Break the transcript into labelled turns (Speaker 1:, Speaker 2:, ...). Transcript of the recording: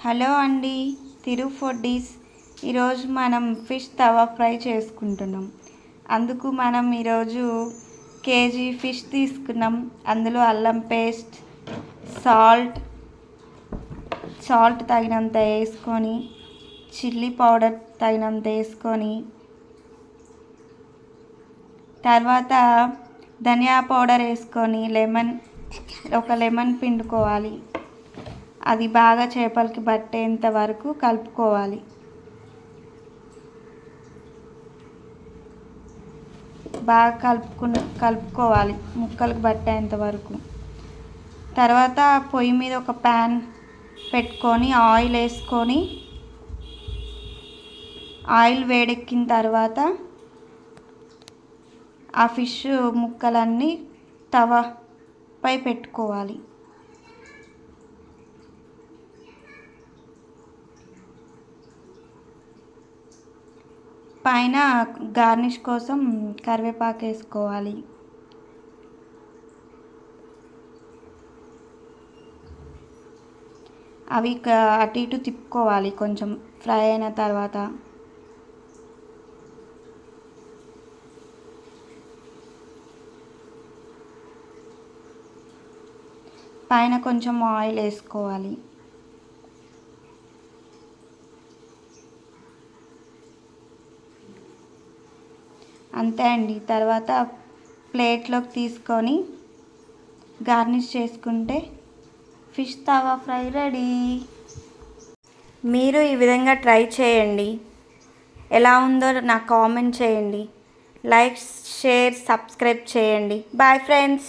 Speaker 1: Hello అండి తిరు foodies ఈరోజు మనం ఫిష్ తవా ఫ్రై చేసుకుంటున్నాం. అందుకు మనం ఈరోజు కేజీ ఫిష్ తీసుకున్నాం. అందులో అల్లం పేస్ట్ సాల్ట్ సాల్ట్ తగినంత వేసుకొని చిల్లీ పౌడర్ తగినంత వేసుకొని తర్వాత ధనియా పౌడర్ వేసుకొని లెమన్ ఒక లెమన్ పిండుకోవాలి. అది బాగా చేపలకి పట్టేంత వరకు కలుపుకోవాలి. బాగా కలుపుకున్న కలుపుకోవాలి ముక్కలకు పట్టేంత వరకు. తర్వాత పొయ్యి మీద ఒక ప్యాన్ పెట్టుకొని ఆయిల్ వేసుకొని ఆయిల్ వేడెక్కిన తర్వాత ఆ ఫిష్ ముక్కలన్నీ తవపై పెట్టుకోవాలి. పైన గార్నిష్ కోసం కరివేపాకు వేసుకోవాలి. అవి అటు ఇటు తిప్పుకోవాలి కొంచెం ఫ్రై అయిన తర్వాత. పైన కొంచెం ఆయిల్ వేసుకోవాలి. అంతే అండి. తర్వాత ప్లేట్లోకి తీసుకొని గార్నిష్ చేసుకుంటే ఫిష్ తవా ఫ్రై రెడీ. మీరు ఈ విధంగా ట్రై చేయండి. ఎలా ఉందో నాకు కామెంట్ చేయండి. లైక్ షేర్ సబ్స్క్రైబ్ చేయండి. Bye friends.